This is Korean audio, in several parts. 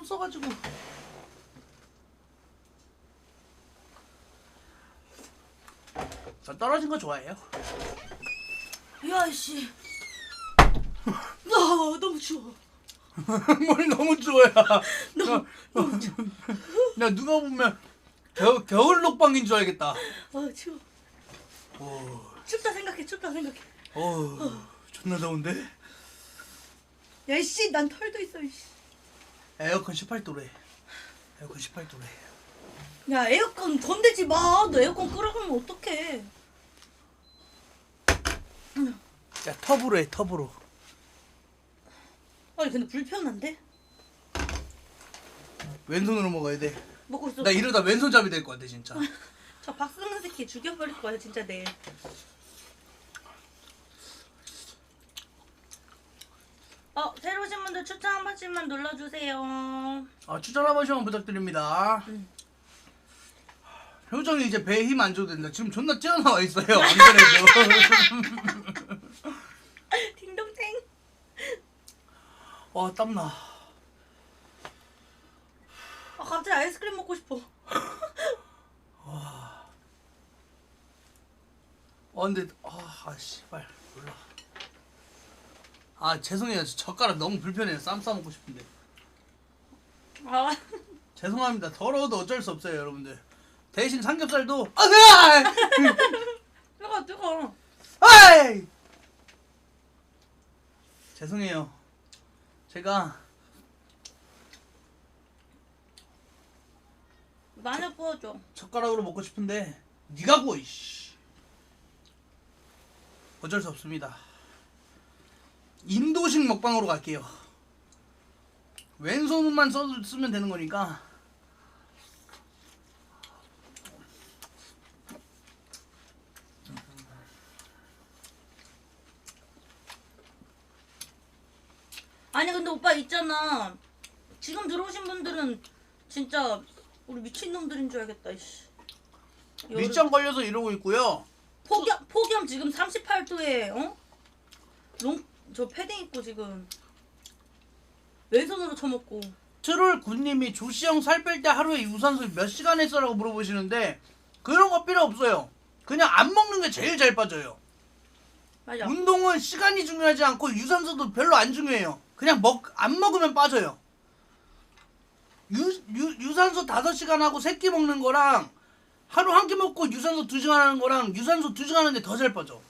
손 써가지고. 저 떨어진 거 좋아해요. 야씨. 아 너무 추워. 뭘 너무 좋아야. 나, 나 누가 보면 겨, 겨울 녹방인 줄 알겠다. 아 추워. 오, 춥다 생각해 춥다 생각해. 오, 존나 더운데? 야씨 난 털도 있어. 이씨. 에어컨 18도래. 에어컨 18도래. 야 에어컨 건들지 마. 너 에어컨 끄라고면 어떡해. 야 텁으로 해 텁으로. 아니 근데 불편한데? 왼손으로 먹어야 돼. 먹고 있어. 나 이러다 왼손잡이 될 것 같아 진짜. 저 박승근 새끼 죽여버릴 거야 진짜 내일. 어 새로 오신 분들 추천 한 번씩만 눌러주세요. 아, 추천 한 번씩만 부탁드립니다. 응. 효정이 이제 배에 힘 안 줘도 된다. 지금 존나 찌어나와 있어요. 안 그래도. 딩동댕. 와 땀나. 아 갑자기 아이스크림 먹고 싶어. 어 근데 아, 아 씨발 몰라. 아 죄송해요. 저 젓가락 너무 불편해요. 쌈 싸 먹고 싶은데. 아 죄송합니다. 더러워도 어쩔 수 없어요, 여러분들. 대신 삼겹살도 아, 네! 뜨거 뜨거. 아이! 죄송해요. 제가 마늘 구워줘. 젓가락으로 먹고 싶은데 네가 구워 이씨. 어쩔 수 없습니다. 인도식 먹방으로 갈게요. 왼손만 써, 쓰면 되는 거니까. 아니 근데 오빠 있잖아. 지금 들어오신 분들은 진짜 우리 미친 놈들인 줄 알겠다. 이씨. 여름- 밑장 걸려서 이러고 있고요. 폭염 폭염 지금 38도에 어? 롱 저 패딩 입고 지금 왼손으로 쳐먹고 트롤 군님이 조시형 살 뺄 때 하루에 유산소 몇 시간 했어라고 물어보시는데 그런 거 필요 없어요. 그냥 안 먹는 게 제일 잘 빠져요. 맞아. 운동은 시간이 중요하지 않고 유산소도 별로 안 중요해요. 그냥 먹 안 먹으면 빠져요. 유, 유, 유산소 5시간 하고 세끼 먹는 거랑 하루 한 끼 먹고 유산소 2시간 하는 거랑 유산소 2시간 하는데 더 잘 빠져.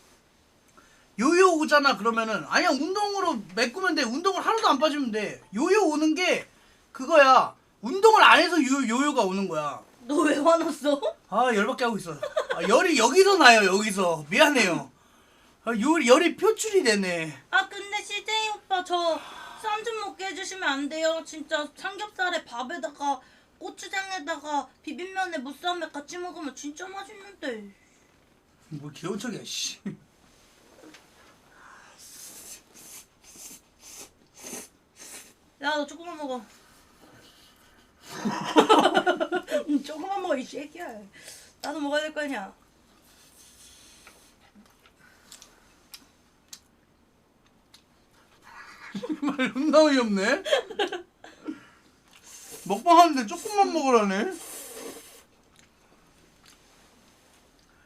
요요 오잖아 그러면은 아니야 운동으로 메꾸면 돼. 운동을 하나도 안 빠지면 돼. 요요 오는 게 그거야. 운동을 안 해서 요, 요요가 오는 거야. 너 왜 화났어? 아 열받게 하고 있어. 아, 열이 여기서 나요 여기서 미안해요. 아, 열 열이 표출이 되네. 아 근데 CJ 오빠 저 쌈 좀 먹게 해주시면 안 돼요? 진짜 삼겹살에 밥에다가 고추장에다가 비빔면에 무쌈에 같이 먹으면 진짜 맛있는데 뭐 귀여운 척이야 씨. 야 너 조금만 먹어 음, 조금만 먹어 이 새끼야 나도 먹어야 될 거 아니야 말 존나 어이없네. 먹방 하는데 조금만 먹으라네.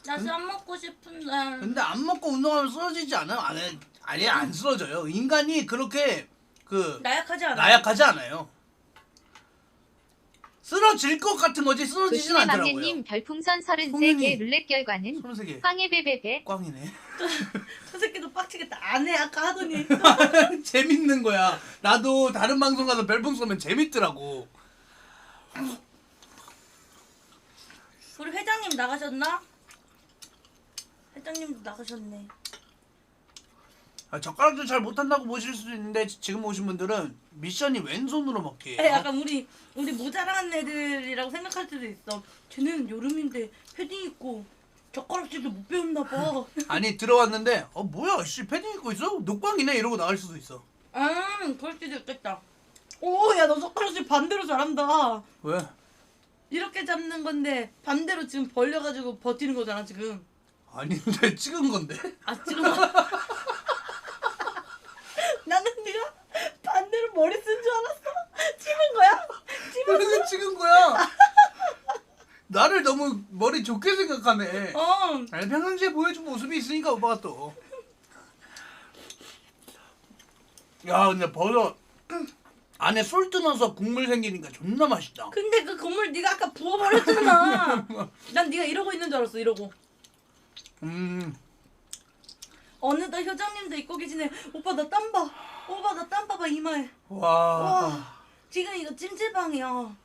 나쌈 먹고 싶은데 근데 안 먹고 운동하면 쓰러지지 않아요? 아니 아니 안 쓰러져요. 인간이 그렇게 그 나약하지 않아 나약하지 않아요. 쓰러질 것 같은 거지 쓰러지진 않더라고요. 막내님 별풍선 33개 소민이. 룰렛 결과는 33개. 황해베베베 꽝이네. 저 새끼도 빡치겠다 안 해 아까 하더니 재밌는 거야. 나도 다른 방송 가서 별풍 쏘면 재밌더라고. 우리 회장님 나가셨나? 회장님도 나가셨네 아, 젓가락질 잘 못한다고 보실 수도 있는데 지금 오신 분들은 미션이 왼손으로 먹기예요. 에, 약간 우리 우리 모자란 애들이라고 생각할 수도 있어. 쟤는 여름인데 패딩 입고 젓가락질도 못 배웠나 봐. 아니 들어왔는데 어 뭐야 씨 패딩 입고 있어? 녹방이네 이러고 나갈 수도 있어. 음, 그럴 수도 있겠다. 오, 야, 너 젓가락질 반대로 잘한다. 왜? 이렇게 잡는 건데 반대로 지금 벌려가지고 버티는 거잖아 지금. 아닌데 찍은 건데. 아 지금 나는 네가 반대로 머리 쓴 줄 알았어. 찍은 거야? 찍은 거야. 나를 너무 머리 좋게 생각하네. 어. 아니 평상시에 보여준 모습이 있으니까 오빠가 또. 야 근데 버섯 안에 솔트 넣어서 국물 생기니까 존나 맛있다. 근데 그 건물 네가 아까 부어버렸잖아. 난 네가 이러고 있는 줄 알았어. 이러고. 음. 어느덧 효정님도 입고 계시네. 오빠 나 땀 봐. 오빠 나 땀 봐봐 이마에. 와. 와. 지금 이거 찜질방이야. 나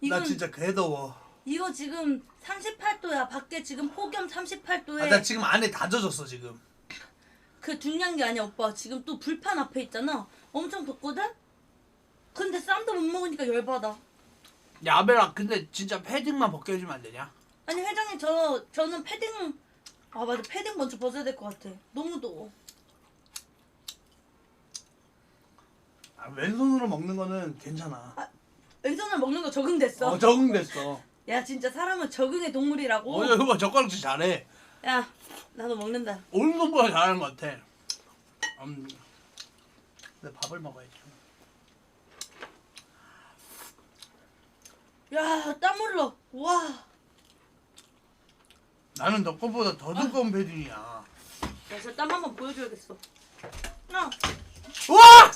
이건 진짜 개더워. 이거 지금 38도야. 밖에 지금 폭염 38도에 아, 나 지금 안에 다 젖었어 지금. 그 중요한 게 아니야 오빠. 지금 또 불판 앞에 있잖아. 엄청 덥거든. 근데 쌈도 못 먹으니까 열받아. 야 아벨아 근데 진짜 패딩만 벗겨주면 안 되냐? 아니 회장님 저 저는 패딩 아 맞아 패딩 먼저 벗어야 될 것 같아. 너무 더워. 아, 왼손으로 먹는 거는 괜찮아. 왼손을 먹는 거 적응됐어. 어 적응됐어. 야 진짜 사람은 적응의 동물이라고. 어, 야, 이거 봐 젓가락질 잘해. 야 나도 먹는다. 오른손보다 잘하는 것 같아. 음. 근데 밥을 먹어야지. 야땀 흘러. 와. 나는 너 것보다 더 두꺼운 패딩이야. 야저 땀 한번 보여줘야겠어. 나, 우와!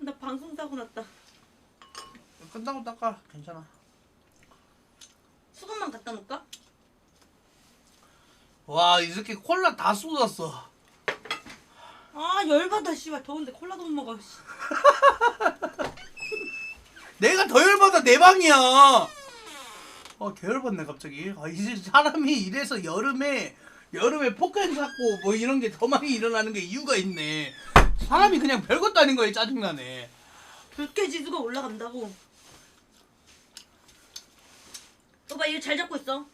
나 방송 사고 났다. 끝나고 닦아. 괜찮아. 수건만 갖다 놓을까? 와, 이 새끼 콜라 다 쏟았어. 아 열받아 씨발 더운데 콜라도 못 먹어. 씨. 내가 더 열받아 내 방이야. 아, 개열받네 갑자기. 아, 이제 사람이 이래서 여름에 여름에 폭행 사고 뭐 이런 게 더 많이 일어나는 게 이유가 있네. 사람이 그냥 별것도 아닌 거에 짜증나네. 불쾌 지수가 올라간다고. 오빠 이거 잘 잡고 있어.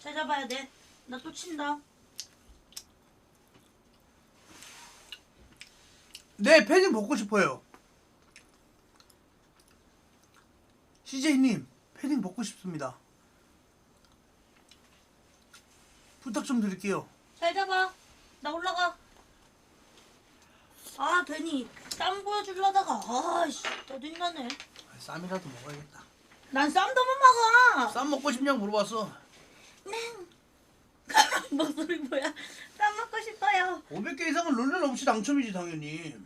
잘 잡아야 돼. 나 또 친다. 네, 패딩 벗고 싶어요. CJ님, 패딩 벗고 싶습니다. 부탁 좀 드릴게요. 잘 잡아. 나 올라가. 아 괜히 땀 보여주려다가 아씨 짜증나네. 아, 쌈이라도 먹어야겠다. 난 쌈도 못 먹어. 쌈 먹고 싶냐고 물어봤어. 목소리 뭐야? 쌈 먹고 싶어요. 500개 이상은 룰렛 없이 당첨이지 당연히.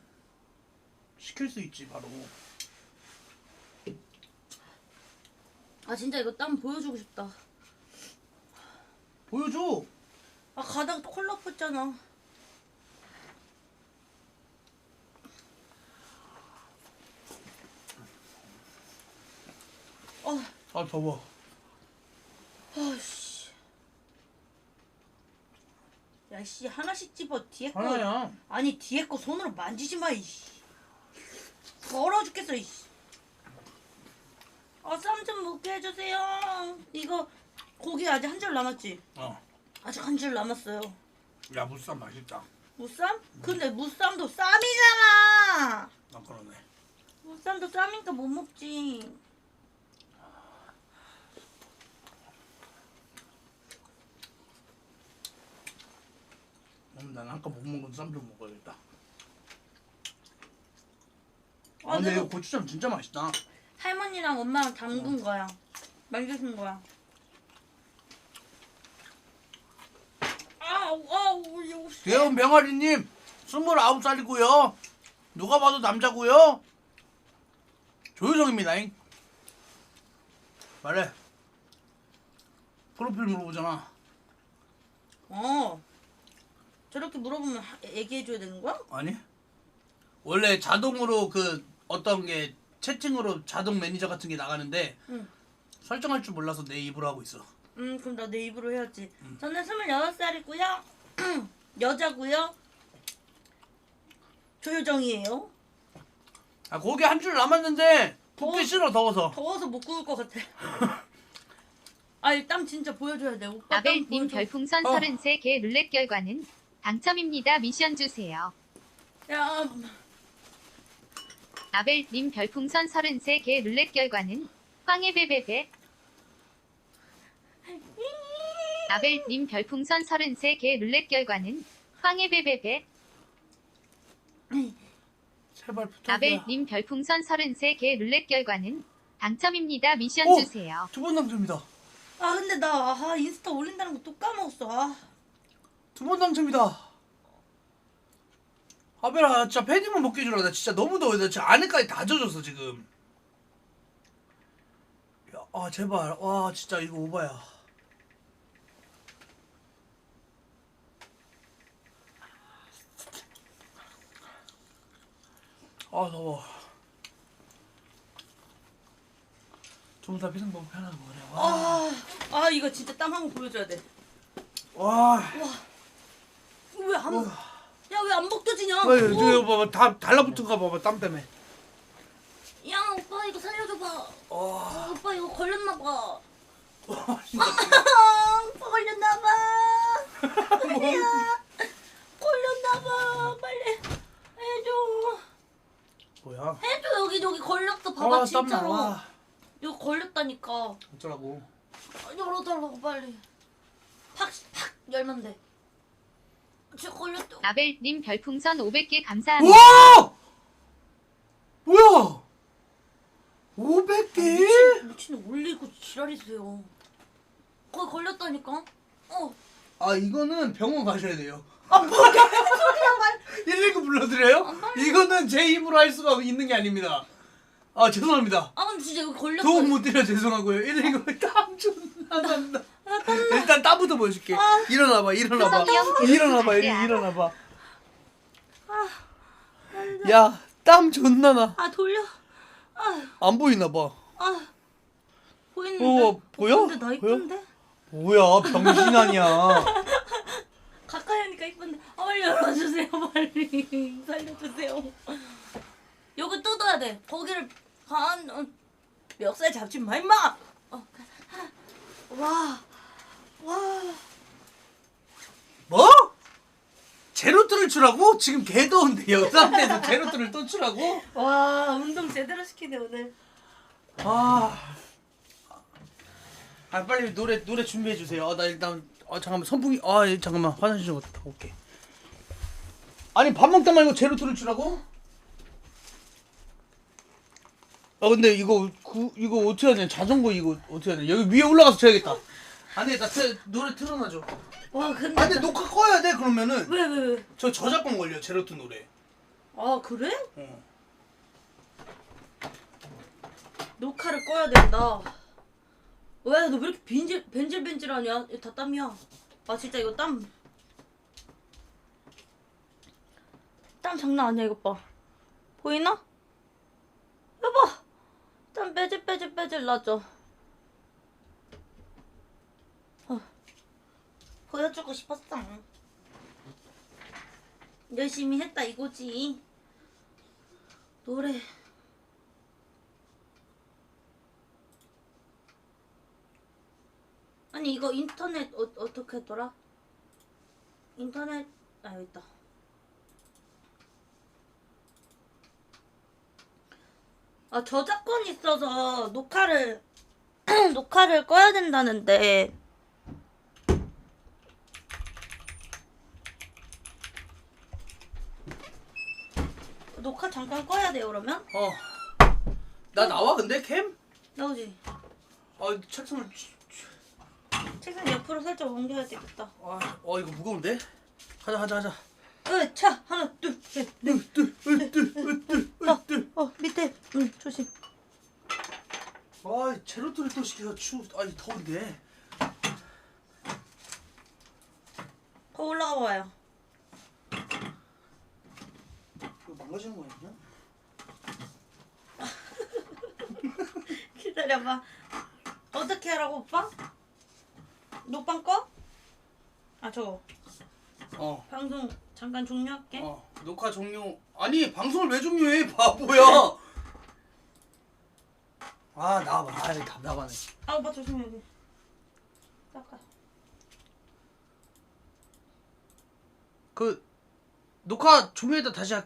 시킬 수 있지 바로. 아 진짜 이거 땀 보여주고 싶다. 보여줘. 아 가다가 또 콜라 폈잖아. 어, 아 더워. 아씨. 야, 씨, 하나씩 집어. 뒤에 거. 하나야. 아니, 뒤에 거 손으로 만지지 마, 이씨. 더러워 죽겠어, 이씨. 아, 쌈좀 먹게 해주세요. 이거, 고기 아직 한 줄 남았지? 어. 아직 한 줄 남았어요. 야 무쌈 맛있다. 무쌈? 근데 무쌈도 쌈이잖아! 아 그러네. 무쌈도 쌈이니까 못 먹지. 음, 난 아까 못 먹은 쌈좀 먹어야겠다. 아, 아, 근데 내가 이거 고추장 진짜 맛있다. 할머니랑 엄마랑 담근 거야. 만드신 거야. 아우, 아우, 이거 씨. 귀여운 병아리님, 29살이고요. 누가 봐도 남자고요. 조효정입니다 잉. 말해. 프로필 물어보잖아. 어. 저렇게 물어보면 하- 얘기해줘야 되는 거야? 아니? 원래 자동으로 그 어떤 게 채팅으로 자동 매니저 같은 게 나가는데 응. 설정할 줄 몰라서 내 입으로 하고 있어. 음, 그럼 나 내 입으로 해야지. 저는 26살이고요. 여자고요. 조효정이에요. 아 고기 한 줄 남았는데 굽기 어? 싫어 더워서. 더워서 못 구울 것 같아. 아이 땀 진짜 보여줘야 돼. 오빠 땀 아벨님 보여줘. 별풍선 어. 33개 룰렛 결과는 당첨입니다. 미션 주세요. 야, 아벨님 별풍선 33개 룰렛 결과는 황해베베베 아벨님 별풍선 33개 룰렛 결과는 황해베베베 제발 부탁이야. 아벨님 별풍선 33개 룰렛 결과는 당첨입니다. 미션 오! 주세요. 두 번 당첨이다. 아 근데 나 아, 인스타 올린다는 거 또 까먹었어. 아. 두 번 당첨이다. 아벨아 진짜 패딩만 먹게 해주라. 나 진짜 너무 더워. 나 진짜 안에까지 다 젖었어 지금. 야, 아 제발. 와 진짜 이거 오바야. 아 더워. 좀더 패딩 먹으면 편하고 그래. 와. 아, 아 이거 진짜 땀 한번 보여줘야 돼. 와. 왜 안? 야 왜 안 벗겨지냐? 왜, 어. 저기 봐봐, 다 달라붙은가 봐봐, 땀 때문에. 야 오빠 이거 살려줘봐. 어, 아, 오빠 이거 걸렸나봐. 진짜. 오빠 걸렸나봐. 야 걸렸나 봐. 빨리 해줘. 뭐야? 해줘 여기 여기 걸렸어. 봐봐 아, 땀나. 진짜로. 와. 이거 걸렸다니까. 어쩌라고. 아, 열어달라고 빨리. 팍, 팍 열면 돼. 걸렸다. 아벨님 별풍선 500개 감사합니다. 우와! 뭐야? 500개? 미친, 미친 올리고 지랄이세요. 거기 걸렸다니까. 어. 아, 이거는 병원 가셔야 돼요. 아 뭐야 소리야 말. 119 불러드려요? 아. 이거는 제 입으로 할 수가 있는 게 아닙니다. 아, 죄송합니다. 아 근데 진짜 여기 걸렸어. 도움 못 드려 죄송하고요. 119땀 존나 난다. 일단 땀부터 보여줄게. 일어나봐, 일어나봐. 일어나봐, 일, 가세요. 일어나봐. 야, 땀 존나 나. 아 돌려. 아, 안 보이나 봐. 아. 보이는데. 어, 보여? 근데 나? 이쁜데? 뭐야, 병신 아니야. 가까이 하니까 이쁜데. 아, 빨리 열어주세요 빨리 살려주세요. 돼. 거기를 한 어, 멱살 잡지 마 임마. 어. 와. 와. 뭐? 제로트를 추라고? 지금 개 더운데 여상태에서 제로트를 또 추라고? 와 운동 제대로 시키네 오늘. 아, 아 빨리 노래 노래 준비해 주세요. 아, 나 일단 아 잠깐만 선풍기 아 예, 잠깐만 화장실 좀 갔다 올게. 아니 밥 먹다 말고 제로트를 추라고? 아 근데 이거 그 이거 어떻게 하냐 자전거 이거 어떻게 하냐 여기 위에 올라가서 쳐야겠다. 안돼 나 트, 노래 틀어놔줘. 와 근데 아 근데 녹화 꺼야 돼 그러면은 왜 왜 왜? 저 저작권 걸려 제로트 노래. 아 그래? 어. 녹화를 꺼야 된다. 왜 너 왜 이렇게 벤질 벤질벤질하냐? 이거 다 땀이야. 아 진짜 이거 땀. 땀 장난 아니야 이것 봐. 보이나? 여보, 땀 빼질 빼질 빼질 나죠. 어. 보여주고 싶었어. 열심히 했다 이거지. 노래. 아니 이거 인터넷 어, 어떻게 했더라? 인터넷 아 여기 있다. 아 저작권 있어서 녹화를 녹화를 꺼야 된다는데 녹화 잠깐 꺼야 돼요 그러면? 어. 나 나와 근데 캠? 나오지. 아 책상을 책상 옆으로 살짝 옮겨야 되겠다. 아, 어 이거 무거운데? 가자 가자 가자. 으, 차 하나 둘셋 넷. 으뜨으뜨으뜨으뜨 어 밑에 응 조심. 아 제로트를 또 시켜서 추 아니 더운데. 거 올라가 봐요. 이거 망가지는 거 아니야? 기다려봐. 어떻게 하라고 오빠? 녹방 꺼? 아 저거 어. 방송 잠깐 종료할게. 어 녹화 종료. 아니 방송을 왜 종료해 바보야. 아 나와봐. 아이 답답하네. 아 오빠 조심해 여기. 닦아. 그 녹화 종료했다 다시 할게.